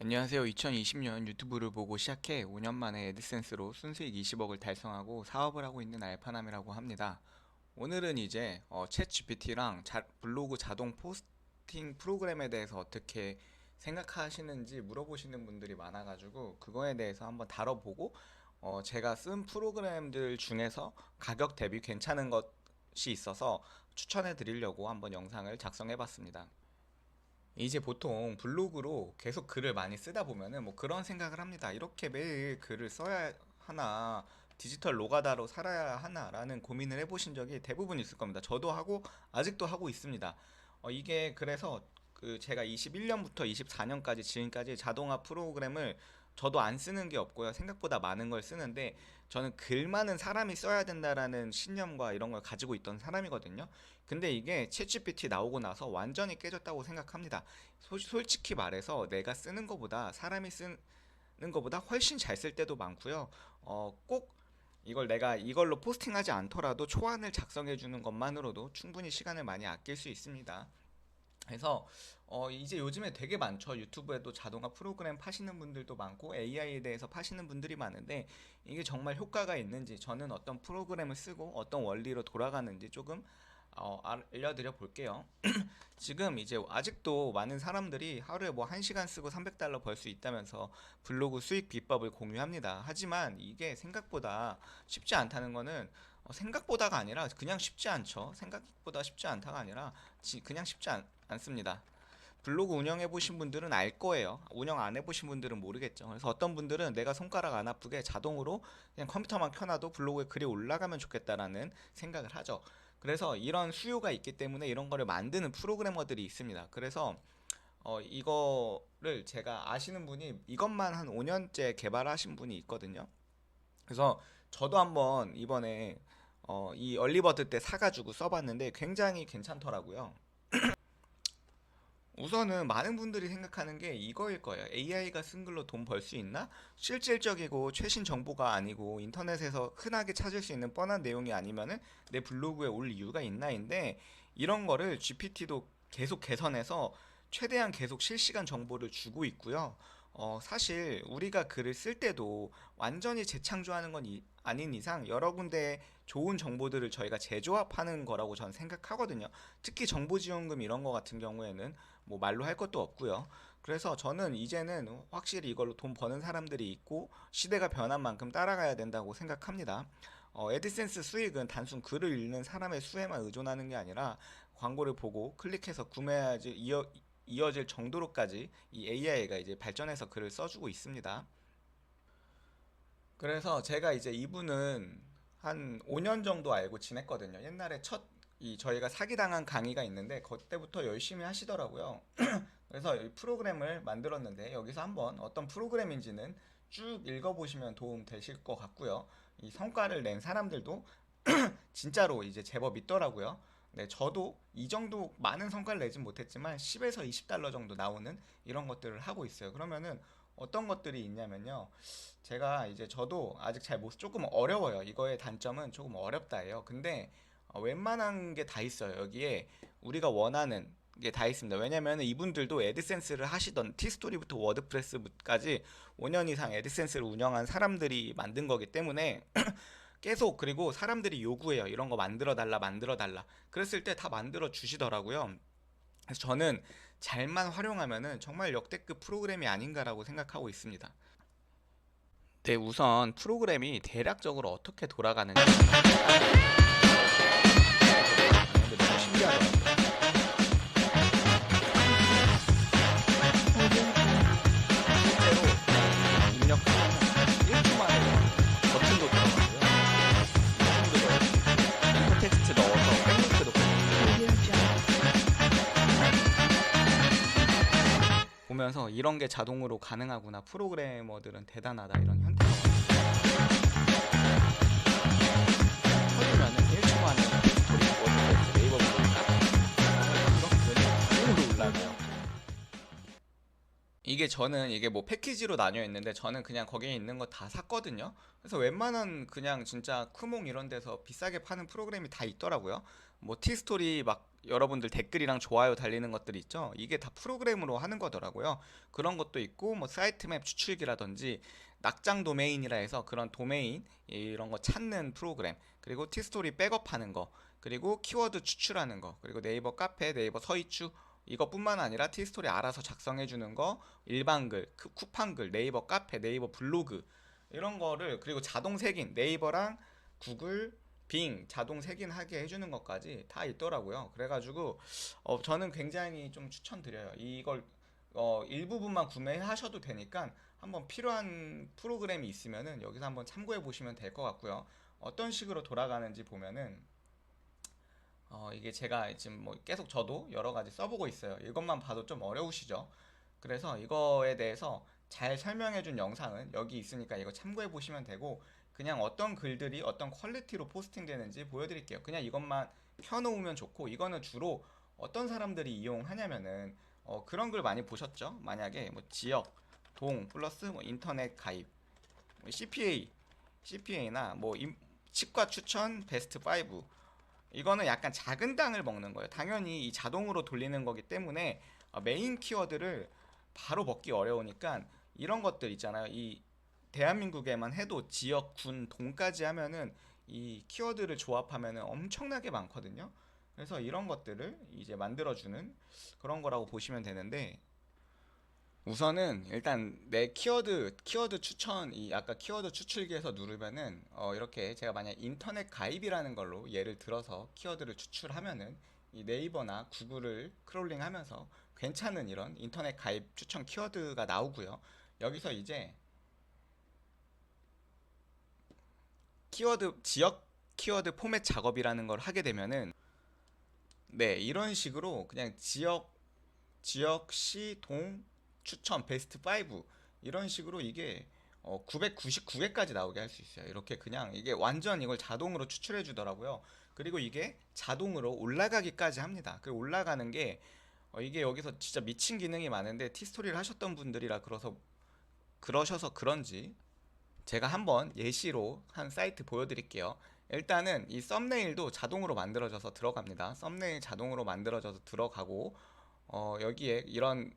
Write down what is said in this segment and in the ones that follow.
안녕하세요. 2020년 유튜브를 보고 시작해 5년 만에 애드센스로 순수익 20억을 달성하고 사업을 하고 있는 알파남이라고 합니다. 오늘은 이제 어, 챗 GPT랑 자, 블로그 자동 포스팅 프로그램에 대해서 어떻게 생각하시는지 물어보시는 분들이 많아가지고 그거에 대해서 한번 다뤄보고 어, 제가 쓴 프로그램들 중에서 가격 대비 괜찮은 것이 있어서 추천해 드리려고 한번 영상을 작성해 봤습니다. 이제 보통 블로그로 계속 글을 많이 쓰다 보면은 뭐 그런 생각을 합니다. 이렇게 매일 글을 써야 하나, 디지털 노가다로 살아야 하나라는 고민을 해보신 적이 대부분 있을 겁니다. 저도 하고 아직도 하고 있습니다. 어, 이게 그래서 그 제가 21년부터 24년까지 지금까지 자동화 프로그램을 저도 안 쓰는 게 없고요. 생각보다 많은 걸 쓰는데 저는 글 많은 사람이 써야 된다라는 신념과 이런 걸 가지고 있던 사람이거든요. 근데 이게 챗GPT 나오고 나서 완전히 깨졌다고 생각합니다. 소- 솔직히 말해서 내가 쓰는 것보다 사람이 쓰는 것보다 훨씬 잘 쓸 때도 많고요. 어, 꼭 이걸 내가 이걸로 포스팅하지 않더라도 초안을 작성해 주는 것만으로도 충분히 시간을 많이 아낄 수 있습니다. 그래서 어, 이제 요즘에 되게 많죠. 유튜브에도 자동화 프로그램 파시는 분들도 많고 AI에 대해서 파시는 분들이 많은데 이게 정말 효과가 있는지 저는 어떤 프로그램을 쓰고 어떤 원리로 돌아가는지 조금 어, 알려드려 볼게요. 지금 이제 아직도 많은 사람들이 하루에 뭐 1시간 쓰고 300달러 벌 수 있다면서 블로그 수익 비법을 공유합니다. 하지만 이게 생각보다 쉽지 않다는 거는 어, 생각보다가 아니라 그냥 쉽지 않죠. 생각보다 쉽지 않다가 아니라 지- 그냥 쉽지 않, 않습니다. 블로그 운영해 보신 분들은 알 거예요. 운영 안 해 보신 분들은 모르겠죠. 그래서 어떤 분들은 내가 손가락 안 아프게 자동으로 그냥 컴퓨터만 켜놔도 블로그에 글이 올라가면 좋겠다라는 생각을 하죠. 그래서 이런 수요가 있기 때문에 이런 거를 만드는 프로그래머들이 있습니다. 그래서 어, 이거를 제가 아시는 분이 이것만 한 5년째 개발하신 분이 있거든요. 그래서 저도 한번 이번에 어, 이 얼리버드 때 사가지고 써봤는데 굉장히 괜찮더라고요. 우선은 많은 분들이 생각하는 게 이거일 거예요. AI가 쓴 글로 돈 벌 수 있나? 실질적이고 최신 정보가 아니고 인터넷에서 흔하게 찾을 수 있는 뻔한 내용이 아니면은 내 블로그에 올 이유가 있나인데 이런 거를 GPT도 계속 개선해서 최대한 계속 실시간 정보를 주고 있고요. 어, 사실 우리가 글을 쓸 때도 완전히 재창조하는 건 이- 아닌 이상 여러 군데 좋은 정보들을 저희가 재조합하는 거라고 저는 생각하거든요. 특히 정보지원금 이런 거 같은 경우에는 뭐 말로 할 것도 없고요. 그래서 저는 이제는 확실히 이걸로 돈 버는 사람들이 있고 시대가 변한 만큼 따라가야 된다고 생각합니다. 어, 에드센스 수익은 단순 글을 읽는 사람의 수에만 의존하는 게 아니라 광고를 보고 클릭해서 구매해야지 이어, 이어질 정도로까지 이 AI가 이제 발전해서 글을 써주고 있습니다. 그래서 제가 이제 이분은 한 5년 정도 알고 지냈거든요. 옛날에 첫 이 저희가 사기당한 강의가 있는데 그때부터 열심히 하시더라고요. 그래서 이 프로그램을 만들었는데 여기서 한번 어떤 프로그램인지는 쭉 읽어보시면 도움 되실 것 같고요. 이 성과를 낸 사람들도 진짜로 이제 제법 있더라고요. 네, 저도 이 정도 많은 성과를 내진 못했지만 10에서 20달러 정도 나오는 이런 것들을 하고 있어요. 그러면은 어떤 것들이 있냐면요. 제가 이제 저도 아직 잘 못, 조금 어려워요. 이거의 단점은 조금 어렵다예요. 근데 어, 웬만한 게 다 있어요. 여기에 우리가 원하는 게 다 있습니다. 왜냐면 이분들도 애드센스를 하시던 티스토리부터 워드프레스까지 5년 이상 애드센스를 운영한 사람들이 만든 거기 때문에 계속 그리고 사람들이 요구해요. 이런 거 만들어 달라, 만들어 달라. 그랬을 때 다 만들어 주시더라고요. 그래서 저는 잘만 활용하면은 정말 역대급 프로그램이 아닌가라고 생각하고 있습니다. 네, 우선 프로그램이 대략적으로 어떻게 돌아가는지 이런 게 자동으로 가능하구나. 프로그래머들은 대단하다. 이런 현타가 이게 저는 이게 뭐 패키지로 나뉘어 있는데 저는 그냥 거기에 있는 거 다 샀거든요. 그래서 웬만한 그냥 진짜 쿠몽 이런 데서 비싸게 파는 프로그램이 다 있더라고요. 뭐 티스토리 막 여러분들 댓글이랑 좋아요 달리는 것들 있죠. 이게 다 프로그램으로 하는 거더라고요. 그런 것도 있고 뭐 사이트맵 추출기라든지 낙장 도메인이라 해서 그런 도메인 이런 거 찾는 프로그램 그리고 티스토리 백업하는 거 그리고 키워드 추출하는 거 그리고 네이버 카페 네이버 서이추 이것뿐만 아니라 티스토리 알아서 작성해 주는 거 일반글 크- 쿠팡 글 네이버 카페 네이버 블로그 이런 거를 그리고 자동 색인 네이버랑 구글 빙 자동 색인하게 해주는 것까지 다 있더라고요. 그래가지고 어, 저는 굉장히 좀 추천드려요. 이걸 어, 일부분만 구매하셔도 되니까 한번 필요한 프로그램이 있으면은 여기서 한번 참고해 보시면 될 것 같고요. 어떤 식으로 돌아가는지 보면은 어, 이게 제가 지금 뭐 계속 저도 여러 가지 써보고 있어요. 이것만 봐도 좀 어려우시죠? 그래서 이거에 대해서 잘 설명해 준 영상은 여기 있으니까 이거 참고해 보시면 되고 그냥 어떤 글들이 어떤 퀄리티로 포스팅 되는지 보여드릴게요. 그냥 이것만 펴놓으면 좋고 이거는 주로 어떤 사람들이 이용하냐면은 어, 그런 글 많이 보셨죠? 만약에 뭐 지역, 동 플러스 뭐 인터넷 가입, 뭐 CPA, CPA나 뭐 임- 치과 추천 베스트 5 이거는 약간 작은 땅을 먹는 거예요. 당연히 이 자동으로 돌리는 거기 때문에 어, 메인 키워드를 바로 먹기 어려우니까 이런 것들 있잖아요. 이 대한민국에만 해도 지역, 군, 동까지 하면은 이 키워드를 조합하면은 엄청나게 많거든요. 그래서 이런 것들을 이제 만들어주는 그런 거라고 보시면 되는데 우선은 일단 내 키워드 키워드 추천 이 아까 키워드 추출기에서 누르면은 어 이렇게 제가 만약 인터넷 가입이라는 걸로 예를 들어서 키워드를 추출하면은 이 네이버나 구글을 크롤링하면서 괜찮은 이런 인터넷 가입 추천 키워드가 나오고요. 여기서 이제 키워드 지역 키워드 포맷 작업이라는 걸 하게 되면은 네 이런 식으로 그냥 지역 지역 시 동 추천 베스트 5 이런 식으로 이게 어, 999개까지 나오게 할 수 있어요. 이렇게 그냥 이게 완전 이걸 자동으로 추출해 주더라고요. 그리고 이게 자동으로 올라가기까지 합니다. 그 올라가는 게 어, 이게 여기서 진짜 미친 기능이 많은데 티스토리를 하셨던 분들이라 그래서 그러셔서 그런지 제가 한번 예시로 한 사이트 보여드릴게요. 일단은 이 썸네일도 자동으로 만들어져서 들어갑니다. 썸네일 자동으로 만들어져서 들어가고 어, 여기에 이런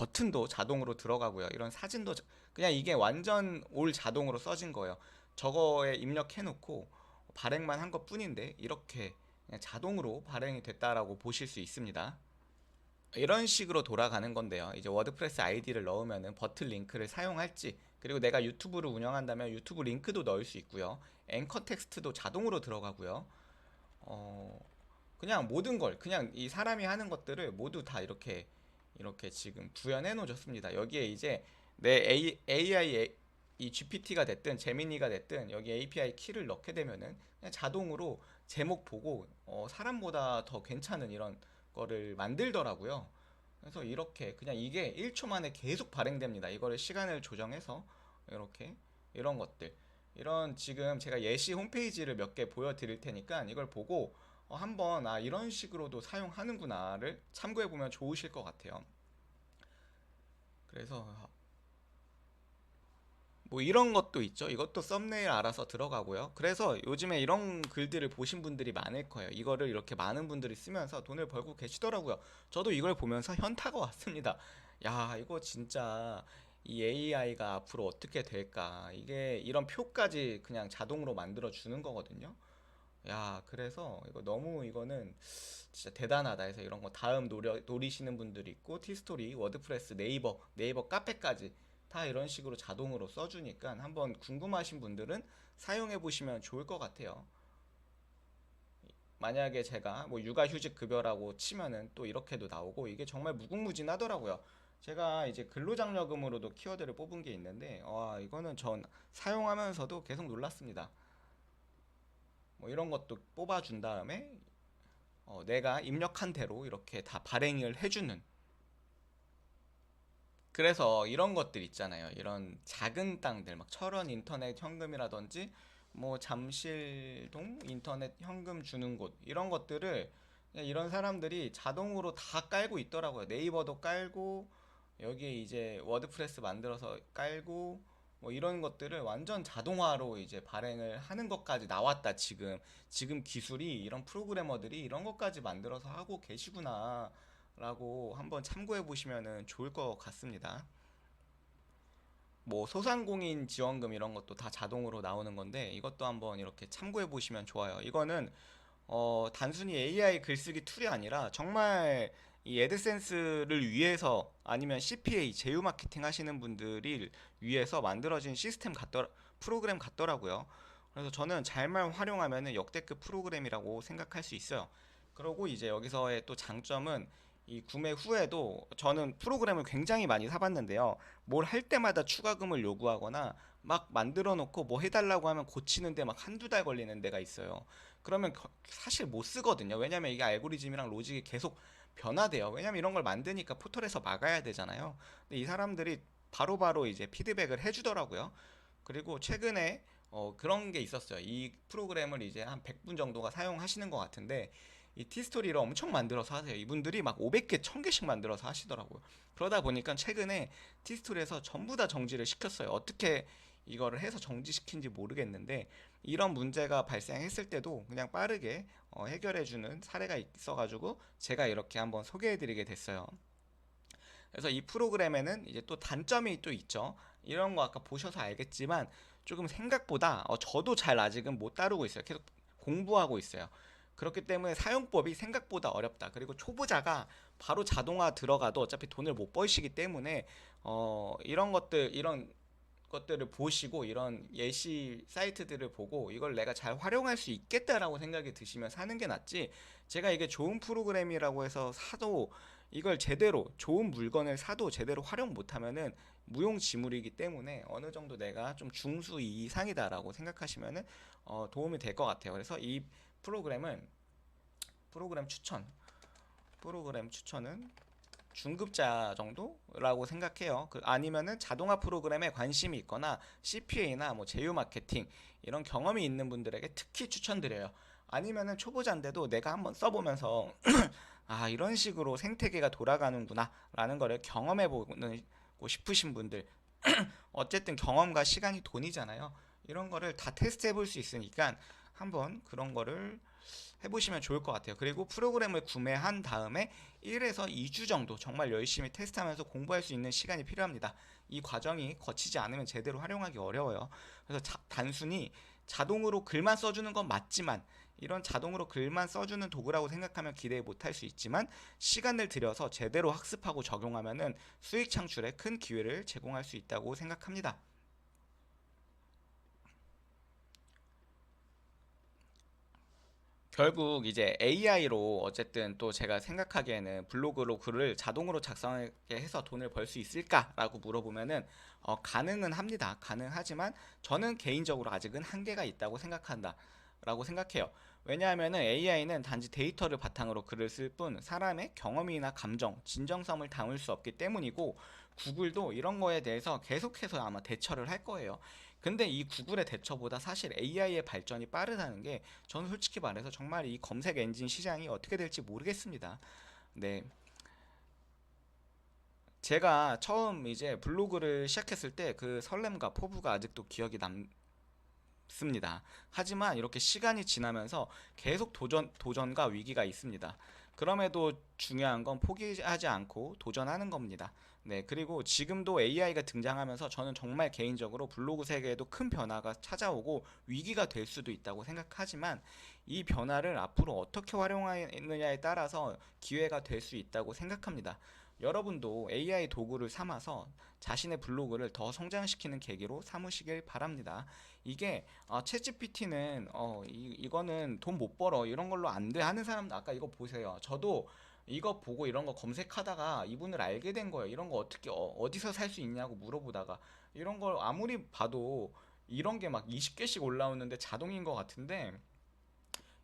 버튼도 자동으로 들어가고요. 이런 사진도 자- 그냥 이게 완전 올 자동으로 써진 거예요. 저거에 입력해 놓고 발행만 한 것 뿐인데 이렇게 그냥 자동으로 발행이 됐다라고 보실 수 있습니다. 이런 식으로 돌아가는 건데요. 이제 워드프레스 아이디를 넣으면은 버튼 링크를 사용할지 그리고 내가 유튜브를 운영한다면 유튜브 링크도 넣을 수 있고요. 앵커 텍스트도 자동으로 들어가고요. 어, 그냥 모든 걸 그냥 이 사람이 하는 것들을 모두 다 이렇게 이렇게 지금 구현해 놓으셨습니다. 여기에 이제 내 AI 이 GPT가 됐든 제미니가 됐든 여기 API 키를 넣게 되면은 그냥 자동으로 제목 보고 어, 사람보다 더 괜찮은 이런 거를 만들더라고요. 그래서 이렇게 그냥 이게 1초 만에 계속 발행됩니다. 이거를 시간을 조정해서 이렇게 이런 것들 이런 지금 제가 예시 홈페이지를 몇 개 보여드릴 테니까 이걸 보고 어, 한번 아 이런 식으로도 사용하는구나를 참고해 보면 좋으실 것 같아요. 그래서 뭐 이런 것도 있죠. 이것도 썸네일 알아서 들어가고요. 그래서 요즘에 이런 글들을 보신 분들이 많을 거예요. 이거를 이렇게 많은 분들이 쓰면서 돈을 벌고 계시더라고요. 저도 이걸 보면서 현타가 왔습니다. 야, 이거 진짜 이 AI가 앞으로 어떻게 될까? 이게 이런 표까지 그냥 자동으로 만들어 주는 거거든요. 야, 그래서 이거 너무 이거는 진짜 대단하다 해서 이런 거 다음 노려, 노리시는 분들이 있고 티스토리, 워드프레스, 네이버, 네이버 카페까지 다 이런 식으로 자동으로 써주니까 한번 궁금하신 분들은 사용해 보시면 좋을 것 같아요. 만약에 제가 뭐 육아휴직 급여라고 치면은 또 이렇게도 나오고 이게 정말 무궁무진하더라고요. 제가 이제 근로장려금으로도 키워드를 뽑은 게 있는데 와 이거는 전 사용하면서도 계속 놀랐습니다. 뭐 이런 것도 뽑아준 다음에 어, 내가 입력한 대로 이렇게 다 발행을 해주는 그래서 이런 것들 있잖아요. 이런 작은 땅들 막 철원 인터넷 현금이라든지 뭐 잠실동 인터넷 현금 주는 곳 이런 것들을 이런 사람들이 자동으로 다 깔고 있더라고요. 네이버도 깔고 여기에 이제 워드프레스 만들어서 깔고 뭐 이런 것들을 완전 자동화로 이제 발행을 하는 것까지 나왔다 지금 지금 기술이 이런 프로그래머들이 이런 것까지 만들어서 하고 계시구나 라고 한번 참고해 보시면은 좋을 것 같습니다. 뭐 소상공인 지원금 이런 것도 다 자동으로 나오는 건데 이것도 한번 이렇게 참고해 보시면 좋아요. 이거는 어 단순히 AI 글쓰기 툴이 아니라 정말 이 애드센스를 위해서 아니면 CPA 제휴 마케팅 하시는 분들이 위해서 만들어진 시스템 같더 프로그램 같더라고요. 그래서 저는 잘만 활용하면은 역대급 프로그램이라고 생각할 수 있어요. 그리고 이제 여기서의 또 장점은 이 구매 후에도 저는 프로그램을 굉장히 많이 사봤는데요. 뭘 할 때마다 추가금을 요구하거나 막 만들어 놓고 뭐 해달라고 하면 고치는데 막 한두 달 걸리는 데가 있어요. 그러면 거- 사실 못 쓰거든요. 왜냐면 이게 알고리즘이랑 로직이 계속 변화돼요. 왜냐면 이런 걸 만드니까 포털에서 막아야 되잖아요. 근데 이 사람들이 바로 바로 이제 피드백을 해주더라고요. 그리고 최근에 어, 그런 게 있었어요. 이 프로그램을 이제 한 100분 정도가 사용하시는 것 같은데 이 티스토리를 엄청 만들어서 하세요. 이분들이 막 500개, 1000개씩 만들어서 하시더라고요. 그러다 보니까 최근에 티스토리에서 전부 다 정지를 시켰어요. 어떻게 이거를 해서 정지시킨지 모르겠는데 이런 문제가 발생했을 때도 그냥 빠르게 어, 해결해주는 사례가 있어가지고 제가 이렇게 한번 소개해드리게 됐어요. 그래서 이 프로그램에는 이제 또 단점이 또 있죠. 이런 거 아까 보셔서 알겠지만 조금 생각보다 어, 저도 잘 아직은 못 다루고 있어요. 계속 공부하고 있어요. 그렇기 때문에 사용법이 생각보다 어렵다. 그리고 초보자가 바로 자동화 들어가도 어차피 돈을 못 버시기 때문에 어, 이런 것들 이런 것들을 보시고 이런 예시 사이트들을 보고 이걸 내가 잘 활용할 수 있겠다라고 생각이 드시면 사는 게 낫지. 제가 이게 좋은 프로그램이라고 해서 사도 이걸 제대로 좋은 물건을 사도 제대로 활용 못하면은 무용지물이기 때문에 어느 정도 내가 좀 중수 이상이다라고 생각하시면은 어, 도움이 될 것 같아요. 그래서 이 프로그램은 프로그램 추천 프로그램 추천은 중급자 정도라고 생각해요. 그 아니면은 자동화 프로그램에 관심이 있거나 CPA나 뭐 제휴 마케팅 이런 경험이 있는 분들에게 특히 추천드려요. 아니면은 초보자인데도 내가 한번 써보면서 아 이런 식으로 생태계가 돌아가는구나라는 거를 경험해 보고 싶으신 분들 어쨌든 경험과 시간이 돈이잖아요. 이런 거를 다 테스트해 볼 수 있으니까 한번 그런 거를 해보시면 좋을 것 같아요. 그리고 프로그램을 구매한 다음에 1에서 2주 정도 정말 열심히 테스트하면서 공부할 수 있는 시간이 필요합니다. 이 과정이 거치지 않으면 제대로 활용하기 어려워요. 그래서 자- 단순히 자동으로 글만 써주는 건 맞지만 이런 자동으로 글만 써주는 도구라고 생각하면 기대 못할 수 있지만 시간을 들여서 제대로 학습하고 적용하면은 수익 창출에 큰 기회를 제공할 수 있다고 생각합니다. 결국 이제 AI로 어쨌든 또 제가 생각하기에는 블로그로 글을 자동으로 작성하게 해서 돈을 벌 수 있을까라고 물어보면은 어, 가능은 합니다. 가능하지만 저는 개인적으로 아직은 한계가 있다고 생각한다. 라고 생각해요. 왜냐하면은 AI는 단지 데이터를 바탕으로 글을 쓸 뿐 사람의 경험이나 감정, 진정성을 담을 수 없기 때문이고 구글도 이런 거에 대해서 계속해서 아마 대처를 할 거예요. 근데 이 구글의 대처보다 사실 AI의 발전이 빠르다는 게 저는 솔직히 말해서 정말 이 검색 엔진 시장이 어떻게 될지 모르겠습니다. 네. 제가 처음 이제 블로그를 시작했을 때 그 설렘과 포부가 아직도 기억이 남 습니다. 하지만 이렇게 시간이 지나면서 계속 도전, 도전과 위기가 있습니다. 그럼에도 중요한 건 포기하지 않고 도전하는 겁니다. 네, 그리고 지금도 AI가 등장하면서 저는 정말 개인적으로 블로그 세계에도 큰 변화가 찾아오고 위기가 될 수도 있다고 생각하지만 이 변화를 앞으로 어떻게 활용하느냐에 따라서 기회가 될 수 있다고 생각합니다. 여러분도 AI 도구를 삼아서 자신의 블로그를 더 성장시키는 계기로 삼으시길 바랍니다. 이게 어, 챗GPT는 어, 이, 이거는 돈 못 벌어 이런 걸로 안 돼 하는 사람도 아까 이거 보세요. 저도 이거 보고 이런 거 검색하다가 이분을 알게 된 거예요. 이런 거 어떻게 어, 디서 살 수 있냐고 물어보다가 이런 걸 아무리 봐도 이런 게 막 20개씩 올라오는데 자동인 것 같은데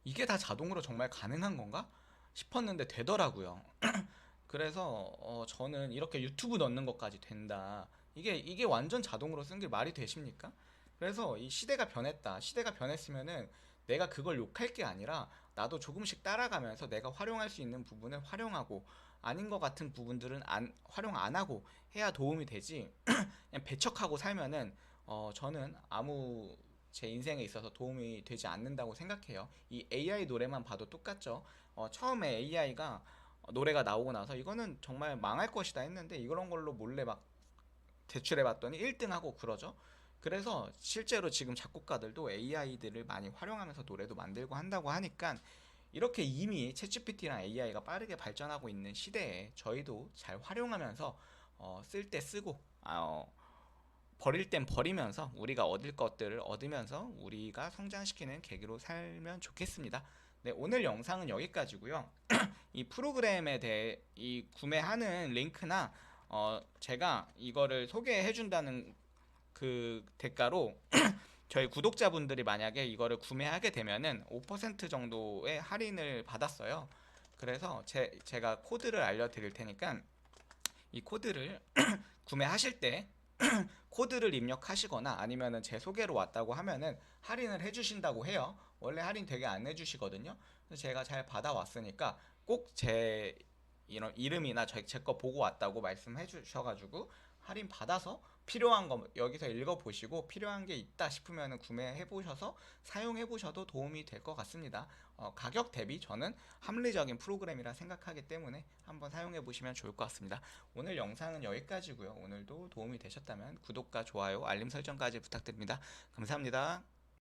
이게 다 자동으로 정말 가능한 건가 싶었는데 되더라고요. 그래서 어, 저는 이렇게 유튜브 넣는 것까지 된다. 이게 이게 완전 자동으로 쓴 게 말이 되십니까? 그래서 이 시대가 변했다. 시대가 변했으면은 내가 그걸 욕할 게 아니라 나도 조금씩 따라가면서 내가 활용할 수 있는 부분을 활용하고 아닌 것 같은 부분들은 안, 활용 안 하고 해야 도움이 되지 그냥 배척하고 살면은 어, 저는 아무 제 인생에 있어서 도움이 되지 않는다고 생각해요. 이 AI 노래만 봐도 똑같죠. 어, 처음에 AI가 노래가 나오고 나서 이거는 정말 망할 것이다 했는데 이런 걸로 몰래 막 대출해 봤더니 1등하고 그러죠. 그래서 실제로 지금 작곡가들도 AI들을 많이 활용하면서 노래도 만들고 한다고 하니까 이렇게 이미 챗GPT랑 AI가 빠르게 발전하고 있는 시대에 저희도 잘 활용하면서 어, 쓸 때 쓰고 아, 어, 버릴 땐 버리면서 우리가 얻을 것들을 얻으면서 우리가 성장시키는 계기로 살면 좋겠습니다. 네, 오늘 영상은 여기까지고요. 이 프로그램에 대해 이 구매하는 링크나 어, 제가 이거를 소개해 준다는 그 대가로 저희 구독자분들이 만약에 이거를 구매하게 되면은 5% 정도의 할인을 받았어요. 그래서 제, 제가 코드를 알려드릴 테니까 이 코드를 구매하실 때 코드를 입력하시거나 아니면은 제 소개로 왔다고 하면은 할인을 해주신다고 해요. 원래 할인 되게 안 해주시거든요. 그래서 제가 잘 받아왔으니까 꼭 제 이런 이름이나 제 거 보고 왔다고 말씀해 주셔가지고 할인 받아서 필요한 거 여기서 읽어 보시고 필요한 게 있다 싶으면 구매해 보셔서 사용해 보셔도 도움이 될 것 같습니다. 어, 가격 대비 저는 합리적인 프로그램이라 생각하기 때문에 한번 사용해 보시면 좋을 것 같습니다. 오늘 영상은 여기까지고요. 오늘도 도움이 되셨다면 구독과 좋아요, 알림 설정까지 부탁드립니다. 감사합니다.